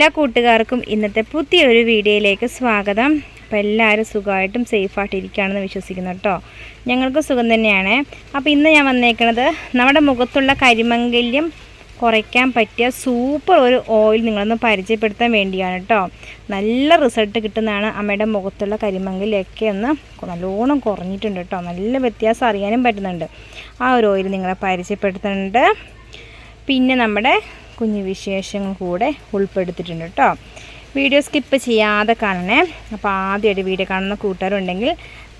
എല്ലാ കൂട്ടുകാർക്കും ഇന്നത്തെ പുതിയൊരു വീഡിയോയിലേക്ക് സ്വാഗതം. അപ്പോൾ എല്ലാവരും സുഖമായിട്ടും സേഫായിട്ട് ഇരിക്കുകയാണെന്ന് വിശ്വസിക്കുന്നു കേട്ടോ. ഞങ്ങൾക്ക് സുഖം തന്നെയാണ്. അപ്പോൾ ഇന്ന് ഞാൻ വന്നേക്കുന്നത് നമ്മുടെ മുഖത്തുള്ള കരിമംഗല്യം കുറയ്ക്കാൻ പറ്റിയ സൂപ്പർ ഒരു ഓയിൽ നിങ്ങളൊന്ന് പരിചയപ്പെടുത്താൻ വേണ്ടിയാണ് കേട്ടോ. നല്ല റിസൾട്ട് കിട്ടുന്നതാണ് അമ്മയുടെ മുഖത്തുള്ള കരിമംഗലൊക്കെ ഒന്ന് നല്ലോണം കുറഞ്ഞിട്ടുണ്ട് കേട്ടോ. നല്ല വ്യത്യാസം അറിയാനും പറ്റുന്നുണ്ട്. ആ ഒരു ഓയിൽ നിങ്ങളെ പരിചയപ്പെടുത്തുന്നുണ്ട്. പിന്നെ നമ്മുടെ കുഞ്ഞു വിശേഷങ്ങൾ കൂടെ ഉൾപ്പെടുത്തിയിട്ടുണ്ട് കേട്ടോ. വീഡിയോ സ്കിപ്പ് ചെയ്യാതെ കാണണേ. അപ്പോൾ ആദ്യമായിട്ട് വീഡിയോ കാണുന്ന കൂട്ടുകാരുണ്ടെങ്കിൽ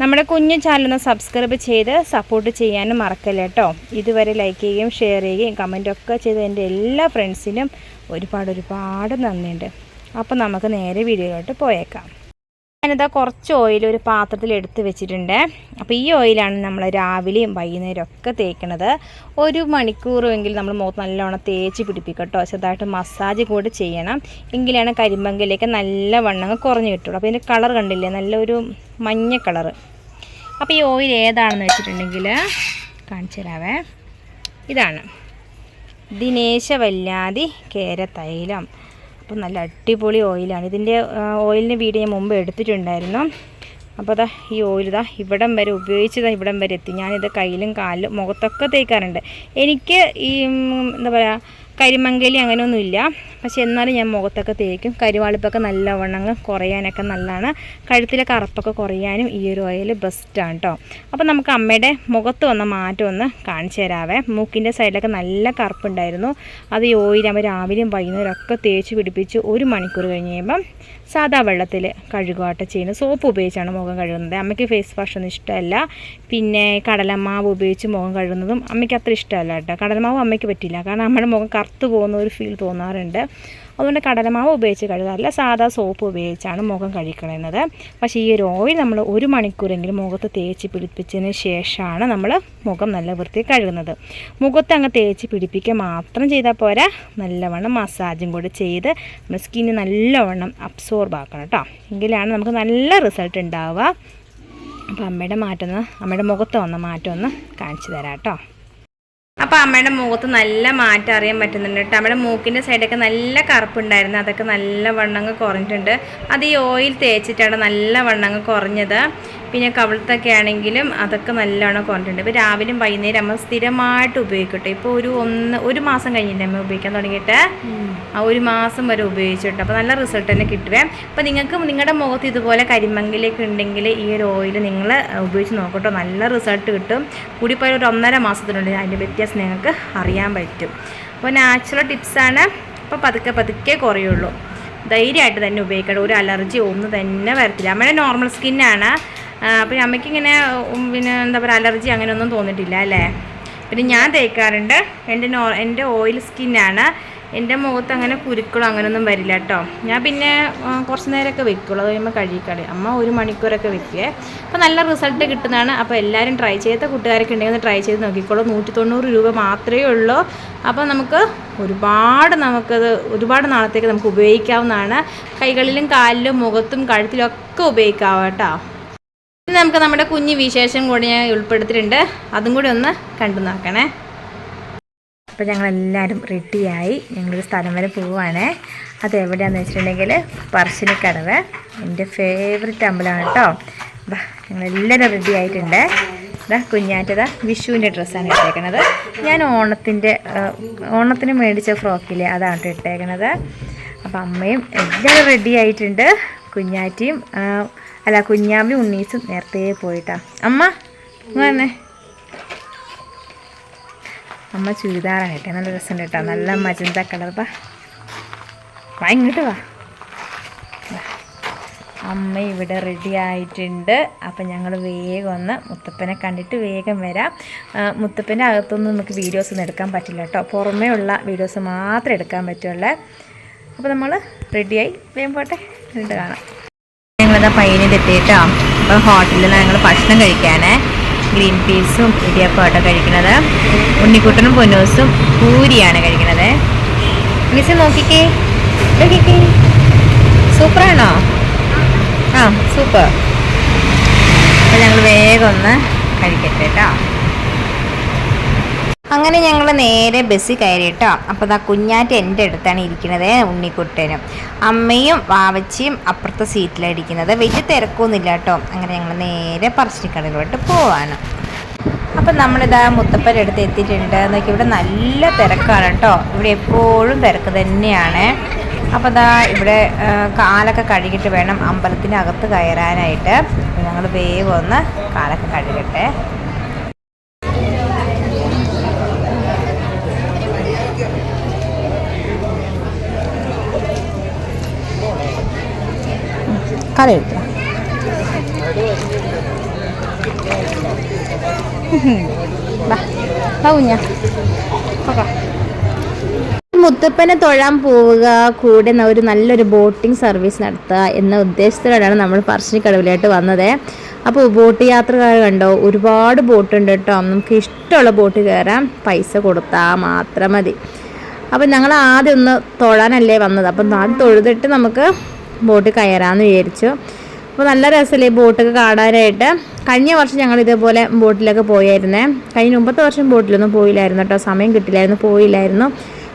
നമ്മുടെ കുഞ്ഞു ചാനലൊന്ന് സബ്സ്ക്രൈബ് ചെയ്ത് സപ്പോർട്ട് ചെയ്യാനും മറക്കല്ല കേട്ടോ. ഇതുവരെ ലൈക്ക് ചെയ്യുകയും ഷെയർ ചെയ്യുകയും കമന്റൊക്കെ ചെയ്ത എന്റെ എല്ലാ ഫ്രണ്ട്സിനും ഒരുപാട് ഒരുപാട് നന്ദിയുണ്ട്. അപ്പോൾ നമുക്ക് നേരെ വീഡിയോയിലോട്ട് പോയേക്കാം. ഞാനിതാ കുറച്ച് ഓയിൽ ഒരു പാത്രത്തിൽ എടുത്ത് വെച്ചിട്ടുണ്ട്. അപ്പോൾ ഈ ഓയിലാണ് നമ്മൾ രാവിലെയും വൈകുന്നേരം ഒക്കെ തേക്കണത്. ഒരു മണിക്കൂറെങ്കിലും നമ്മൾ മുഖത്ത് നല്ലോണം തേച്ച് പിടിപ്പിക്കട്ടോ. കേട്ടോ ചെറുതായിട്ട് മസാജ് കൂടെ ചെയ്യണം. എങ്കിലാണ് കരിമ്പങ്കിലേക്ക് നല്ല വണ്ണങ്ങൾ കുറഞ്ഞു കിട്ടുള്ളൂ. അപ്പോൾ ഇതിന്റെ കളർ കണ്ടില്ലേ? നല്ലൊരു മഞ്ഞ കളർ അപ്പോൾ ഈ ഓയിൽ ഏതാണെന്ന് വെച്ചിട്ടുണ്ടെങ്കിൽ കാണിച്ചു തരാവേ. ഇതാണ്. ദിനേശ വല്ലാതി കേര കേരതൈലം. അപ്പോൾ നല്ല അടിപൊളി ഓയിലാണ്. ഇതിന്റെ ഓയിലിന് വീഡിയോ ഞാൻ മുമ്പ് എടുത്തിട്ടുണ്ടായിരുന്നു. അപ്പോൾ അതാ ഈ ഓയിൽ ഇതാ ഇവിടം വരെ ഉപയോഗിച്ചതാ ഇവിടം വരെ എത്തി. ഞാനിത് കയ്യിലും കാലിലും മുഖത്തൊക്കെ തേക്കാറുണ്ട്. എനിക്ക് ഈ എന്താ പറയുക കരിമങ്കലി അങ്ങനെയൊന്നുമില്ല. പക്ഷെ എന്നാലും ഞാൻ മുഖത്തൊക്കെ തേക്കും. കരിവാളിപ്പൊക്കെ നല്ല വണ്ണങ്ങ് കുറയാനൊക്കെ നല്ലതാണ്. കഴുത്തിലെ കറുപ്പൊക്കെ കുറയാനും ഈ ഒരു ഓയിൽ ബെസ്റ്റാണ് കേട്ടോ അപ്പോൾ നമുക്ക് അമ്മയുടെ മുഖത്ത് വന്ന മാറ്റം ഒന്ന് കാണിച്ചു തരാവേ. മൂക്കിന്റെ സൈഡിലൊക്കെ നല്ല കറുപ്പുണ്ടായിരുന്നു. അത് ഈ ഓയിൽ അമ്മ രാവിലെയും വൈകുന്നേരം ഒക്കെ തേച്ച് പിടിപ്പിച്ച് ഒരു മണിക്കൂർ കഴിഞ്ഞ് കഴിയുമ്പം സാദാ വെള്ളത്തിൽ കഴുകുകയാട്ടോ ചെയ്യുന്നത്. സോപ്പ് ഉപയോഗിച്ചാണ് മുഖം കഴുകുന്നത്. അമ്മയ്ക്ക് ഫേസ് വാഷ് ഒന്നും ഇഷ്ടമല്ല. പിന്നെ കടലമാവ് ഉപയോഗിച്ച് മുഖം കഴുകുന്നതും അമ്മയ്ക്ക് അത്ര ഇഷ്ടമല്ല കേട്ടോ. കടലമാവ് അമ്മയ്ക്ക് പറ്റില്ല. കാരണം നമ്മുടെ മുഖം കറുത്ത് പോകുന്ന ഒരു ഫീൽ തോന്നാറുണ്ട്. അതുകൊണ്ട് കടലമാവ് ഉപയോഗിച്ച് കഴുകാറില്ല സാധാ സോപ്പ് ഉപയോഗിച്ചാണ് മുഖം കഴിക്കുന്നത് പക്ഷേ ഈ ഒരു ഓയിൽ നമ്മൾ ഒരു മണിക്കൂറെങ്കിലും മുഖത്ത് തേച്ച് പിടിപ്പിച്ചതിന് ശേഷമാണ് നമ്മൾ മുഖം നല്ല വൃത്തി കഴുകുന്നത്. മുഖത്ത് അങ്ങ് തേച്ച് പിടിപ്പിക്കുക മാത്രം ചെയ്താൽ പോരാ. നല്ലവണ്ണം മസാജും കൂടി ചെയ്ത് നമ്മുടെ സ്കിന്ന് നല്ലവണ്ണം അബ്സോർബ് ആക്കണം കേട്ടോ. എങ്കിലാണ് നമുക്ക് നല്ല റിസൾട്ട് ഉണ്ടാവുക. അപ്പോൾ അമ്മയുടെ മാറ്റം അമ്മയുടെ മുഖത്ത് വന്ന മാറ്റം ഒന്ന് കാണിച്ചു തരാം കേട്ടോ. അപ്പോൾ അമ്മയുടെ മുഖത്ത് നല്ല മാറ്റം അറിയാൻ പറ്റുന്നുണ്ട് കേട്ടോ. അമ്മയുടെ മൂക്കിന്റെ സൈഡൊക്കെ നല്ല കറുപ്പുണ്ടായിരുന്നു. അതൊക്കെ നല്ല വണ്ണങ്ങ് കുറഞ്ഞിട്ടുണ്ട്. അത് ഈ ഓയിൽ തേച്ചിട്ടാണ് നല്ല വണ്ണങ്ങ് കുറഞ്ഞത്. പിന്നെ കവിളത്തൊക്കെ ആണെങ്കിലും അതൊക്കെ നല്ലോണം കുറഞ്ഞിട്ടുണ്ട്. ഇപ്പോൾ രാവിലെയും വൈകുന്നേരം അമ്മ സ്ഥിരമായിട്ട് ഉപയോഗിക്കട്ടെ. ഇപ്പോൾ ഒരു ഒന്ന് ഒരു മാസം കഴിഞ്ഞിട്ട് അമ്മ ഉപയോഗിക്കാൻ തുടങ്ങിയിട്ട് ആ ഒരു മാസം വരെ ഉപയോഗിച്ചിട്ട് അപ്പോൾ നല്ല റിസൾട്ട് തന്നെ കിട്ടുവേ. അപ്പോൾ നിങ്ങൾക്ക് നിങ്ങളുടെ മുഖത്ത് ഇതുപോലെ കരിമങ്കിലേക്ക് ഉണ്ടെങ്കിൽ ഈ ഒരു ഓയിൽ നിങ്ങൾ ഉപയോഗിച്ച് നോക്കട്ടോ. നല്ല റിസൾട്ട് കിട്ടും. കൂടിപ്പോയ ഒരു ഒന്നര മാസത്തിനുള്ളിൽ അതിന്റെ വ്യത്യാസം നിങ്ങൾക്ക് അറിയാൻ പറ്റും. അപ്പോൾ നാച്ചുറൽ ടിപ്സാണ് അപ്പോൾ പതുക്കെ പതുക്കെ കുറയുള്ളൂ. ധൈര്യമായിട്ട് തന്നെ ഉപയോഗിക്കണം ഒരു അലർജി ഒന്നും തന്നെ വരത്തില്ല. അമ്മയുടെ നോർമൽ സ്കിന്നാണ് അപ്പോൾ അമ്മയ്ക്ക് ഇങ്ങനെ പിന്നെ എന്താ പറയുക അലർജി അങ്ങനെയൊന്നും തോന്നിയിട്ടില്ല അല്ലേ? പിന്നെ ഞാൻ തേക്കാറുണ്ട്. എന്റെ നോ എന്റെ ഓയിൽ സ്കിന്നാണ് എന്റെ മുഖത്ത് അങ്ങനെ കുരുക്കളോ അങ്ങനെയൊന്നും വരില്ല കേട്ടോ. ഞാൻ പിന്നെ കുറച്ച് നേരമൊക്കെ വെക്കുള്ളൂ. അത് കഴിയുമ്പോൾ കഴുകിക്കളി. അമ്മ ഒരു മണിക്കൂറൊക്കെ വെക്കുക അപ്പോൾ നല്ല റിസൾട്ട് കിട്ടുന്നതാണ്. അപ്പോൾ എല്ലാവരും ട്രൈ ചെയ്ത കൂട്ടുകാരൊക്കെ ഉണ്ടെങ്കിൽ ഒന്ന് ട്രൈ ചെയ്ത് നോക്കിക്കോളൂ. നൂറ്റി തൊണ്ണൂറ് രൂപ മാത്രമേ ഉള്ളൂ. അപ്പോൾ നമുക്ക് ഒരുപാട് നമുക്കത് ഒരുപാട് നാളത്തേക്ക് നമുക്ക് ഉപയോഗിക്കാവുന്നതാണ്. കൈകളിലും കാലിലും മുഖത്തും കഴുത്തിലും ഒക്കെ ഉപയോഗിക്കാം കേട്ടോ. നമുക്ക് നമ്മുടെ കുഞ്ഞു വിശേഷം കൂടി ഞാൻ ഉൾപ്പെടുത്തിയിട്ടുണ്ട്. അതും കൂടി ഒന്ന് കണ്ടു നോക്കണേ. അപ്പോൾ ഞങ്ങളെല്ലാവരും റെഡിയായി. ഞങ്ങളൊരു സ്ഥലം വരെ പോവുകയാണേ അത് എവിടെയാണെന്ന് വെച്ചിട്ടുണ്ടെങ്കിൽ പറശ്ശിനിക്കടവ് എന്റെ ഫേവററ്റ് അമ്പലമാണ് കേട്ടോ ബാ ഞങ്ങളെല്ലാവരും റെഡി ആയിട്ടുണ്ട്. ഇതാ കുഞ്ഞാറ്റതാ വിഷുവിന്റെ ഡ്രസ്സാണ് ഇട്ടേക്കണത്. ഞാൻ ഓണത്തിന്റെ ഓണത്തിന് മേടിച്ച ഫ്രോക്കിൽ അതാണ് ഇട്ടേക്കണത്. അപ്പോൾ അമ്മയും എല്ലാവരും റെഡി ആയിട്ടുണ്ട്. കുഞ്ഞാറ്റിയും അല്ല കുഞ്ഞാമ്പി ഉണ്ണീസും നേരത്തെ പോയിട്ടാ. അമ്മ ഇങ്ങ് വന്നേ. അമ്മ ചുരിദാറായിട്ടെ നല്ല രസമുണ്ട് കേട്ടോ. നല്ല മജന്ത കളർ. വാ. ഇങ്ങോട്ട് വാ. അമ്മ ഇവിടെ റെഡി ആയിട്ടുണ്ട്. അപ്പം ഞങ്ങൾ വേഗം ഒന്ന് മുത്തപ്പനെ കണ്ടിട്ട് വേഗം വരാം. മുത്തപ്പന്റെ അകത്തൊന്നും നമുക്ക് വീഡിയോസ് ഒന്നും എടുക്കാൻ പറ്റില്ല കേട്ടോ. പുറമേ ഉള്ള വീഡിയോസ് മാത്രമേ എടുക്കാൻ പറ്റുള്ളൂ. അപ്പോൾ നമ്മൾ റെഡിയായി വേഗം പോട്ടെ. എന്നിട്ട് കാണാം. ഞങ്ങളിതാ പയ്യനിലെത്തിയിട്ടോ അപ്പോൾ ഹോട്ടലിൽ ഞങ്ങൾ ഭക്ഷണം കഴിക്കാനേ. ഗ്രീൻ പീസും ഇടിയപ്പമായിട്ടോ കഴിക്കണത്. ഉണ്ണിക്കുട്ടനും പൊന്നൂസും പൂരിയാണ് കഴിക്കണത്. മിസ് നോക്കിക്കേ. നോക്കിക്കേ. സൂപ്പറാണോ? ആ സൂപ്പർ. അപ്പോൾ ഞങ്ങൾ വേഗം ഒന്ന് കഴിക്കട്ടെ കേട്ടോ അങ്ങനെ ഞങ്ങൾ നേരെ ബസ് കയറി കേട്ടോ അപ്പോൾ ആ കുഞ്ഞാറ്റ് എന്റെ അടുത്താണ് ഇരിക്കുന്നത് ഉണ്ണിക്കുട്ടനും. അമ്മയും വാവച്ചിയും അപ്പുറത്തെ സീറ്റിലാണ് ഇരിക്കുന്നത്. വലിയ തിരക്കൊന്നുമില്ല കേട്ടോ. അങ്ങനെ ഞങ്ങൾ നേരെ പറശ്ശിക്കടയിലോട്ട് പോവാണ്. അപ്പം നമ്മളിതാ മുത്തപ്പന്റെ അടുത്ത് എത്തിയിട്ടുണ്ട്. നോക്കി ഇവിടെ നല്ല തിരക്കാണ് കേട്ടോ. ഇവിടെ എപ്പോഴും തിരക്ക് തന്നെയാണ്. അപ്പോൾ ദാ ഇവിടെ കാലൊക്കെ കഴുകിയിട്ട് വേണം അമ്പലത്തിനകത്ത് കയറാനായിട്ട്. ഞങ്ങൾ വേഗം ഒന്ന് കാലൊക്കെ കഴുകട്ടെ. കല എടുക്കുക കുഞ്ഞ. മുത്തപ്പനെ തൊഴാൻ പോവുക കൂടെ ഒരു നല്ലൊരു ബോട്ടിംഗ് സർവീസ് നടത്തുക എന്ന ഉദ്ദേശത്തിലാണ് നമ്മൾ പറശ്ശിനിക്കടവിലായിട്ട് വന്നത്. അപ്പോൾ ബോട്ട് യാത്രക്കാർ കണ്ടോ? ഒരുപാട് ബോട്ട് ഉണ്ട് കേട്ടോ. നമുക്ക് ഇഷ്ടമുള്ള ബോട്ട് കയറാം. പൈസ കൊടുത്താൽ മാത്രം മതി. അപ്പം ഞങ്ങൾ ആദ്യം ഒന്ന് തൊഴാനല്ലേ വന്നത്. അപ്പം ആദ്യം തൊഴുതിട്ട് നമുക്ക് ബോട്ട് കയറാമെന്ന് വിചാരിച്ചു. അപ്പോൾ നല്ല രസമല്ലേ ബോട്ടൊക്കെ കാണാനായിട്ട്. കഴിഞ്ഞ വർഷം ഞങ്ങൾ ഇതേപോലെ ബോട്ടിലൊക്കെ പോയായിരുന്നേ. കഴിഞ്ഞ മുമ്പത്തെ വർഷം ബോട്ടിലൊന്നും പോയില്ലായിരുന്നു കേട്ടോ. സമയം കിട്ടില്ലായിരുന്നു പോയില്ലായിരുന്നു.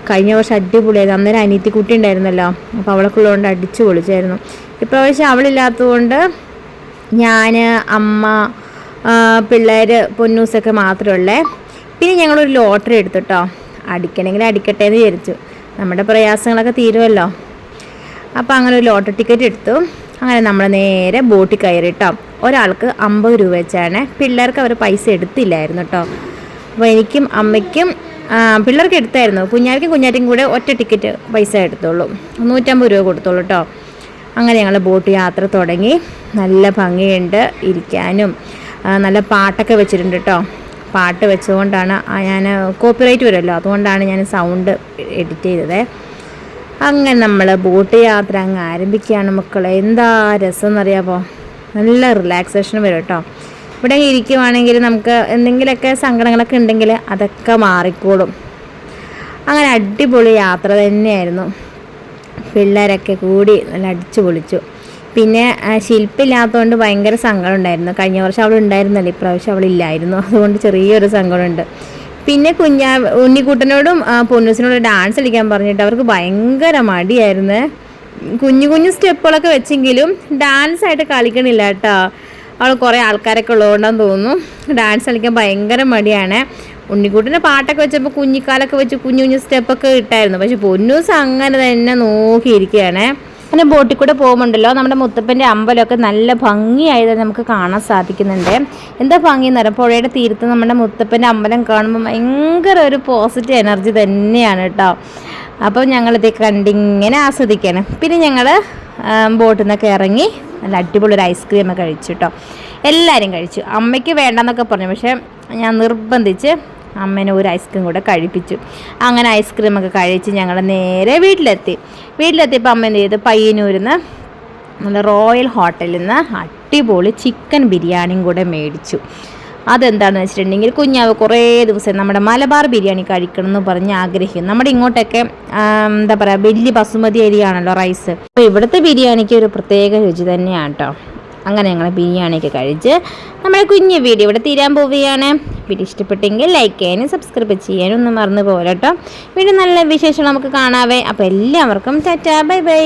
കഴിഞ്ഞ വർഷം അടിപൊളിയായിരുന്നു. അന്നേരം അനിയത്തിക്കുട്ടി ഉണ്ടായിരുന്നല്ലോ. അപ്പോൾ അവളൊക്കെ ഉള്ളതുകൊണ്ട് അടിച്ചു പൊളിച്ചായിരുന്നു. ഇപ്രാവശ്യം അവളില്ലാത്തതുകൊണ്ട് ഞാൻ അമ്മ പിള്ളേർ പൊന്നൂസൊക്കെ മാത്രമേ ഉള്ളേ. പിന്നെ ഞങ്ങളൊരു ലോട്ടറി എടുത്തു കേട്ടോ. അടിക്കണമെങ്കിൽ അടിക്കട്ടെ എന്ന് വിചാരിച്ചു. നമ്മുടെ പ്രയാസങ്ങളൊക്കെ തീരുമല്ലോ. അപ്പോൾ അങ്ങനെ ഒരു ലോട്ടറി ടിക്കറ്റ് എടുത്തു. അങ്ങനെ നമ്മൾ നേരെ ബോട്ടിൽ കയറി കേട്ടോ ഒരാൾക്ക് അമ്പത് രൂപ വെച്ചാണ്. പിള്ളേർക്ക് അവർ പൈസ എടുത്തില്ലായിരുന്നു കേട്ടോ അപ്പോൾ എനിക്കും അമ്മയ്ക്കും പിള്ളേർക്ക് എടുത്തായിരുന്നു. കുഞ്ഞാർക്കും കുഞ്ഞാറ്റും കൂടെ ഒറ്റ ടിക്കറ്റ് പൈസ എടുത്തോളൂ നൂറ്റമ്പത് രൂപ കൊടുത്തോളൂ കേട്ടോ അങ്ങനെ ഞങ്ങൾ ബോട്ട് യാത്ര തുടങ്ങി. നല്ല ഭംഗിയുണ്ട് ഇരിക്കാനും. നല്ല പാട്ടൊക്കെ വെച്ചിട്ടുണ്ട് കേട്ടോ പാട്ട് വെച്ചുകൊണ്ടാണ് ഞാൻ കോപ്പിറൈറ്റ് വരുമല്ലോ. അതുകൊണ്ടാണ് ഞാൻ സൗണ്ട് എഡിറ്റ് ചെയ്തത്. അങ്ങനെ നമ്മൾ ബോട്ട് യാത്ര അങ്ങ് ആരംഭിക്കുകയാണ് മക്കളെ. എന്താ രസം എന്നറിയാമോ നല്ല റിലാക്സേഷൻ വരും കേട്ടോ. ഇവിടെ ഇരിക്കുവാണെങ്കിൽ നമുക്ക് എന്തെങ്കിലുമൊക്കെ സങ്കടങ്ങളൊക്കെ ഉണ്ടെങ്കിൽ അതൊക്കെ മാറിക്കോളും. അങ്ങനെ അടിപൊളി യാത്ര തന്നെയായിരുന്നു. പിള്ളേരൊക്കെ കൂടി നല്ല അടിച്ചു പൊളിച്ചു പിന്നെ ശില്പില്ലാത്തതുകൊണ്ട് ഭയങ്കര സങ്കടം ഉണ്ടായിരുന്നു. കഴിഞ്ഞ വർഷം അവൾ ഉണ്ടായിരുന്നല്ലോ ഇപ്രാവശ്യം അവളില്ലായിരുന്നു അതുകൊണ്ട് ചെറിയൊരു സങ്കടമുണ്ട്. പിന്നെ കുഞ്ഞാ ഉണ്ണിക്കുട്ടനോടും പൊന്നൂസിനോടും ഡാൻസ് കളിക്കാൻ പറഞ്ഞിട്ട് അവർക്ക് ഭയങ്കര മടിയായിരുന്നു. കുഞ്ഞു കുഞ്ഞു സ്റ്റെപ്പുകളൊക്കെ വെച്ചെങ്കിലും ഡാൻസ് ആയിട്ട് കളിക്കണില്ല കേട്ടോ. അവൾ കുറേ ആൾക്കാരൊക്കെ ഉള്ളതുകൊണ്ടാന്ന് തോന്നുന്നു. ഡാൻസ് കളിക്കാൻ ഭയങ്കര മടിയാണ്. ഉണ്ണിക്കുട്ടിന്റെ പാട്ടൊക്കെ വെച്ചപ്പോൾ കുഞ്ഞിക്കാലൊക്കെ വെച്ച് കുഞ്ഞു കുഞ്ഞു സ്റ്റെപ്പൊക്കെ ഇട്ടായിരുന്നു. പക്ഷെ പൊന്നൂസ് അങ്ങനെ തന്നെ നോക്കിയിരിക്കുകയാണ്. അങ്ങനെ ബോട്ടിൽ കൂടെ പോകുമ്പോണ്ടല്ലോ നമ്മുടെ മുത്തപ്പന്റെ അമ്പലമൊക്കെ നല്ല ഭംഗിയായത് നമുക്ക് കാണാൻ സാധിക്കുന്നുണ്ട്. എന്താ ഭംഗി പറയാം പുഴയുടെ തീരത്ത് നമ്മുടെ മുത്തപ്പന്റെ അമ്പലം കാണുമ്പോൾ ഭയങ്കര ഒരു പോസിറ്റീവ് എനർജി തന്നെയാണ് കേട്ടോ അപ്പോൾ ഞങ്ങളിത് കണ്ടിങ്ങനെ ആസ്വദിക്കുകയാണ് പിന്നെ ഞങ്ങൾ ബോട്ടിൽ നിന്നൊക്കെ ഇറങ്ങി നല്ല അടിപൊളി ഒരു ഐസ്ക്രീം ഒക്കെ കഴിച്ചു കേട്ടോ എല്ലാവരും കഴിച്ചു. അമ്മയ്ക്ക് വേണ്ടെന്നൊക്കെ പറഞ്ഞു. പക്ഷേ ഞാൻ നിർബന്ധിച്ച് അമ്മേനെ ഒരു ഐസ്ക്രീം കൂടെ കഴിപ്പിച്ചു. അങ്ങനെ ഐസ്ക്രീം ഒക്കെ കഴിച്ച് ഞങ്ങൾ നേരെ വീട്ടിലെത്തി. വീട്ടിലെത്തിയപ്പോൾ അമ്മ എന്ത് ചെയ്തു? പയ്യന്നൂരിൽ നിന്ന് നല്ല റോയൽ ഹോട്ടലിൽ നിന്ന് അടിപൊളി ചിക്കൻ ബിരിയാണിയും കൂടെ മേടിച്ചു. അതെന്താണെന്ന് വെച്ചിട്ടുണ്ടെങ്കിൽ കുഞ്ഞാവ് കുറേ ദിവസം നമ്മുടെ മലബാർ ബിരിയാണി കഴിക്കണം എന്ന് പറഞ്ഞ് ആഗ്രഹിക്കും നമ്മുടെ ഇങ്ങോട്ടൊക്കെ എന്താ പറയുക വലിയ ബസുമതി അരിയാണല്ലോ റൈസ്. അപ്പോൾ ഇവിടുത്തെ ബിരിയാണിക്ക് ഒരു പ്രത്യേക രുചി തന്നെയാണ് കേട്ടോ അങ്ങനെ ഞങ്ങൾ ബിരിയാണിയൊക്കെ കഴിച്ച് നമ്മുടെ കുഞ്ഞു വീഡിയോ ഇവിടെ തീരാൻ പോവുകയാണ്. വീഡിയോ ഇഷ്ടപ്പെട്ടെങ്കിൽ ലൈക്ക് ചെയ്യാനും സബ്സ്ക്രൈബ് ചെയ്യാനും ഒന്നും മറന്നു പോകല കേട്ടോ. വീണ്ടും നല്ല വിശേഷം നമുക്ക് കാണാവേ. അപ്പോൾ എല്ലാവർക്കും ടാറ്റാ ബൈ ബൈ.